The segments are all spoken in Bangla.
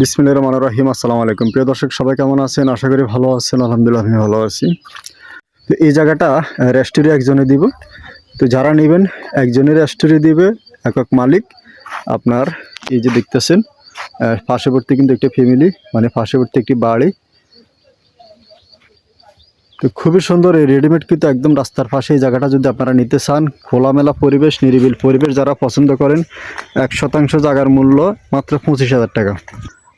বিসমিল্লাহ রহমান রহিম, আসসালামু আলাইকুম। প্রিয় দর্শক, সবাই কেমন আছেন? আশা করি ভালো আছেন, আলহামদুলিল্লাহ আমি ভালো আছি। তো এই জায়গাটা রেস্টোরি একজনে দিব। তো যারা নেবেন একজনের রেস্টোরি দিবে, একক মালিক। আপনার এই যে দেখতেছেন পার্শ্ববর্তী কিন্তু একটা ফ্যামিলি মানে পার্শ্ববর্তী একটি বাড়ি। তো খুবই সুন্দর, এই রেডিমেড কিন্তু একদম রাস্তার পাশে এই জায়গাটা যদি আপনারা নিতে চান, খোলামেলা পরিবেশ, নিরিবিল পরিবেশ যারা পছন্দ করেন, এক শতাংশ জায়গার মূল্য মাত্র পঁচিশ হাজার টাকা।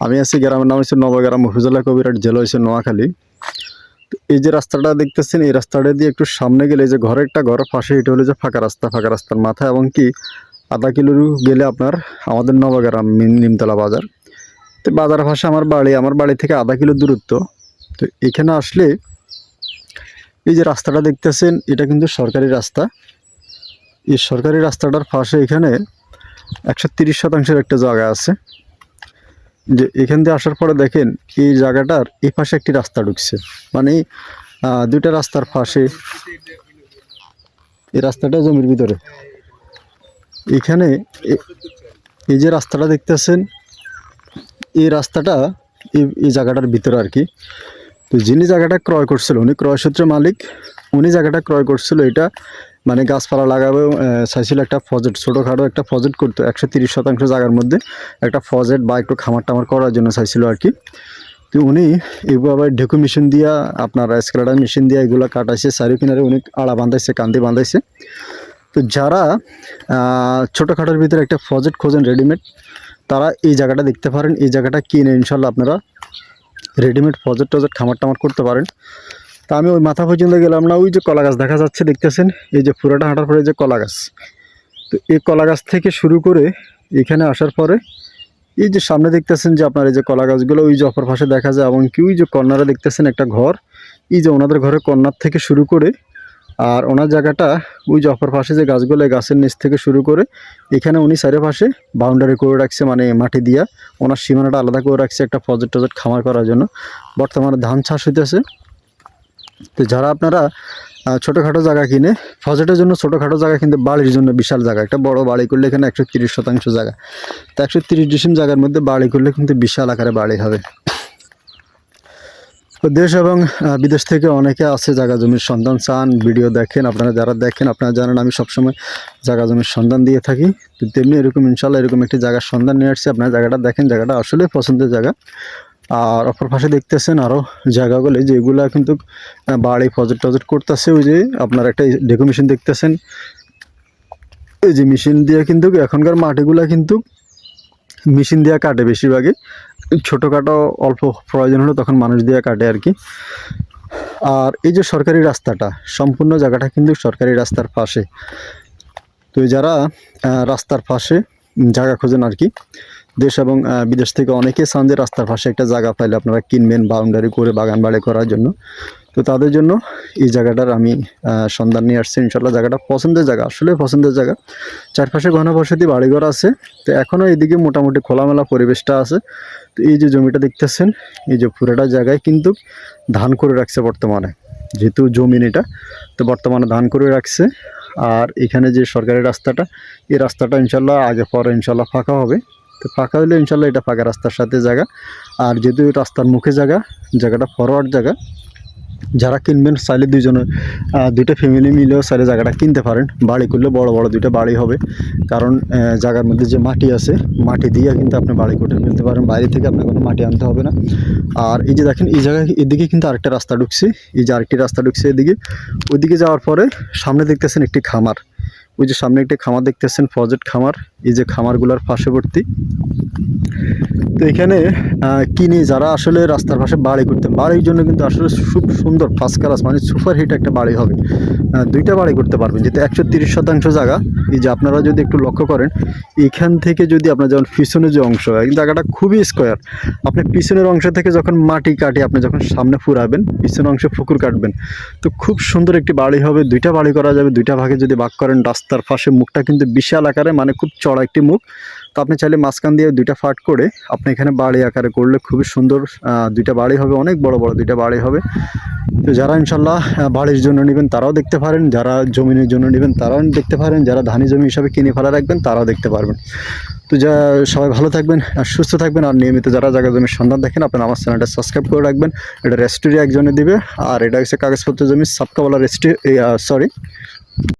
আমি আছি গ্রামের নাম হচ্ছে নবগ্রাম উপজেলা কবিরাট জেলা হচ্ছে নোয়াখালী। এই যে রাস্তাটা দেখতেছেন, এই রাস্তাটা দিয়ে একটু সামনে গেলে যে ঘরে একটা ঘর, পাশে এটা হলো যে ফাঁকা রাস্তা, ফাঁকা রাস্তার মাথা এবং কি আধা কিলোর গেলে আপনার আমাদের নবগ্রাম নিমতলা বাজার। তো বাজার পাশে আমার বাড়ি আমার বাড়ি থেকে আধা কিলো দূরত্ব। তো এখানে আসলে এই যে রাস্তাটা দেখতেছেন, এটা কিন্তু সরকারি রাস্তা। এই সরকারি রাস্তাটার পাশে এখানে একশো তিরিশ শতাংশের একটা জায়গা আছে। যে এখান দিয়ে আসার পরে দেখেন এই জায়গাটার এই পাশে একটি রাস্তা ঢুকছে। মানে দুইটা রাস্তার পাশে এই রাস্তাটা জমির ভিতরে। এখানে এই যে রাস্তাটা দেখতেছেন, এই রাস্তাটা এই জায়গাটার ভিতরে আর কি। তো যিনি জায়গাটা ক্রয় করছিল, উনি ক্রয় সূত্রে মালিক, উনি জায়গাটা ক্রয় করছিল এটা মানে গাছপালা লাগাবে চাইছিল একটা প্রজেক্ট ছোটোখাটো একটা প্রজেক্ট করতো, একশো তিরিশ শতাংশ জায়গার মধ্যে একটা প্রজেক্ট বা একটু খামার টামার করার জন্য চাইছিল আর কি। তো উনি আবার ঢেকু মেশিন দিয়া, আপনার স্কেলাডার মেশিন দিয়ে এগুলো কাটাইছে, চারি কিনারে উনি আড়া বাঁধাইছে, কান্দি বাঁধাইছে। তো যারা ছোটোখাটোর ভিতরে একটা প্রজেক্ট খোঁজেন রেডিমেড, তারা এই জায়গাটা দেখতে পারেন, এই জায়গাটা কিনে ইনশাল্লাহ আপনারা রেডিমেড প্রজেক্ট টজেক্ট খামার টামার করতে পারেন। তা আমি ওই মাথা পর্যন্ত গেলাম না, ওই যে কলা গাছ দেখা যাচ্ছে, দেখতেছেন? এই যে পুরাটা হাঁটার পরে যে কলা গাছ। তো এই কলা গাছ থেকে শুরু করে এখানে আসার পরে এই যে সামনে দেখতেছেন যে আপনার এই যে কলা গাছগুলো, ওই যে অপর পাশে দেখা যায়, এবং কি ওই যে কর্নারে দেখতেছেন একটা ঘর। এই যে ওনাদের ঘরে কর্নার থেকে শুরু করে, আর ওনার জায়গাটা ওই যে অপর পাশে যে গাছগুলো গাছের নিচ থেকে শুরু করে, এখানে উনি চারিপাশে বাউন্ডারি করে রাখছে মানে মাটি দিয়া। ওনার সীমানাটা আলাদা করে রাখছে একটা প্রজেক্ট টজেক্ট খামার করার জন্য। বর্তমানে ধান চাষ হইতেছে। তো যারা আপনারা ছোটোখাটো জায়গা কিনে, ফজেটের জন্য ছোটোখাটো জায়গা কিন্তু বাড়ির জন্য বিশাল জায়গা। একটা বড় বাড়ি করলে এখানে একশো তিরিশ শতাংশ জায়গা। তো একশো তিরিশ ডিসিম জায়গার মধ্যে বাড়ি করলে কিন্তু বিশাল আকারে বাড়ি হবে। তো দেশ এবং বিদেশ থেকে অনেকে আছে জায়গা জমির সন্ধান চান, ভিডিও দেখেন। আপনারা যারা দেখেন, আপনারা জানেন আমি সবসময় জায়গা জমির সন্ধান দিয়ে থাকি। তো তেমনি এরকম ইনশাল্লাহ এরকম একটি জায়গার সন্ধান নিয়ে আসছি। আপনারা জায়গাটা দেখেন, জায়গাটা আসলে পছন্দের জায়গা। আর অপর পাশে দেখতেছেন আরও জায়গাগুলো যেগুলো কিন্তু বাড়ি প্রজেক্ট টজেক্ট করতেছে। ওই যে আপনার একটা ডেকো মেশিন দেখতেছেন। এই যে মেশিন দিয়ে কিন্তু এখনকার মাটিগুলো কিন্তু মেশিন দিয়ে কাটে বেশিরভাগই। ছোটোখাটো অল্প প্রয়োজন হলে তখন মানুষ দিয়ে কাটে আর কি। আর এই যে সরকারি রাস্তাটা, সম্পূর্ণ জায়গাটা কিন্তু সরকারি রাস্তার পাশে। তো যারা রাস্তার পাশে জায়গা খোঁজেন আর কি দেশ এবং বিদেশ থেকে অনেকে চান যে রাস্তার পাশে একটা জায়গা পাইলে আপনারা কিনবেন বাউন্ডারি করে, বাগান বাড়ি করার জন্য। তো তাদের জন্য এই জায়গাটার আমি সন্ধান নিয়ে আসছি। ইনশাল্লাহ জায়গাটা পছন্দের জায়গা আসলে পছন্দের জায়গা। চারপাশে ঘনবসতি, বাড়িঘর আছে। তো এখনও এদিকে মোটামুটি খোলামেলা পরিবেশটা আছে। তো এই যে জমিটা দেখতেছেন, এই যে পুরোটা জায়গায় কিন্তু ধান করে রাখছে বর্তমানে। যেহেতু জমিন এটা, তো বর্তমানে ধান করে রাখছে। আর এখানে যে সরকারি রাস্তাটা, এই রাস্তাটা ইনশাল্লাহ আগে পরে ইনশাল্লাহ ফাঁকা হবে। তো ফাঁকা হলে ইনশাল্লাহ এটা ফাঁকা রাস্তার সাথে জায়গা। আর যেহেতু রাস্তার মুখে জায়গা, জায়গাটা ফরওয়ার্ড জায়গা, যারা কিনবেন চাইলে দুজনে দুইটা ফ্যামিলি মিলেও চাইলে জায়গাটা কিনতে পারেন। বাড়ি করলে বড় বড় দুইটা বাড়ি হবে। কারণ জায়গার মধ্যে যে মাটি আছে, মাটি দিয়ে কিন্তু আপনি বাড়ি করে ফেলতে পারেন। বাইরে থেকে আপনার কোনো মাটি আনতে হবে না। আর এই যে দেখেন, এই জায়গায় এদিকে কিন্তু আরেকটা রাস্তা ঢুকছে। এই যে আরেকটি রাস্তা ঢুকছে এদিকে। ওইদিকে যাওয়ার পরে সামনে দেখতেছেন একটি খামার। ওই যে সামনে একটি খামার দেখতেছেন, ফজেট খামার। এই যে খামারগুলোর পার্শ্ববর্তী। তো এখানে কিনে যারা আসলে রাস্তার পাশে বাড়ি করতেন, বাড়ির জন্য কিন্তু আসলে খুব সুন্দর ফার্স্ট ক্লাস মানে সুপার হিট একটা বাড়ি হবে। দুইটা বাড়ি করতে পারবেন, যেহেতু একশো তিরিশ শতাংশ জায়গা। এই যে আপনারা যদি একটু লক্ষ্য করেন, এখান থেকে যদি আপনার যেমন পিছনের যে অংশ, এই জায়গাটা খুবই স্কোয়ার আপনি পিছনের অংশ থেকে যখন মাটি কাটি, আপনি যখন সামনে ফুরাবেন, পিছনের অংশে পুকুর কাটবেন। তো খুব সুন্দর একটি বাড়ি হবে, দুইটা বাড়ি করা যাবে, দুইটা ভাগে যদি ভাগ করেন রাস্তার পাশে মুখটা কিন্তু বিশাল আকারে মানে খুব চড়া একটি মুখ। তো আপনি চাইলে মাঝখান দিয়ে দুইটা ফাট করে আপনি এখানে বাড়ি আকারে করলে খুবই সুন্দর দুইটা বাড়ি হবে, অনেক বড় বড় দুইটা বাড়ি হবে। তো যারা ইনশাল্লাহ বাড়ির জন্য নেবেন তারাও দেখতে পারেন, যারা জমিনের জন্য নেবেন তারাও দেখতে পারেন, যারা ধানি জমি হিসাবে কিনে ফেলা রাখবেন তারাও দেখতে পারবেন। তো যা, সবাই ভালো থাকবেন, আর সুস্থ থাকবেন, আর নিয়মিত যারা জায়গা জমির সন্ধান দেখেন, আপনারা আমার চ্যানেলটা সাবস্ক্রাইব করে রাখবেন। এটা রেস্টুরি একজনে দিবে, আর এটা হচ্ছে কাগজপত্র জমি সাবকাওয়ালা রেস্ট্রি সরি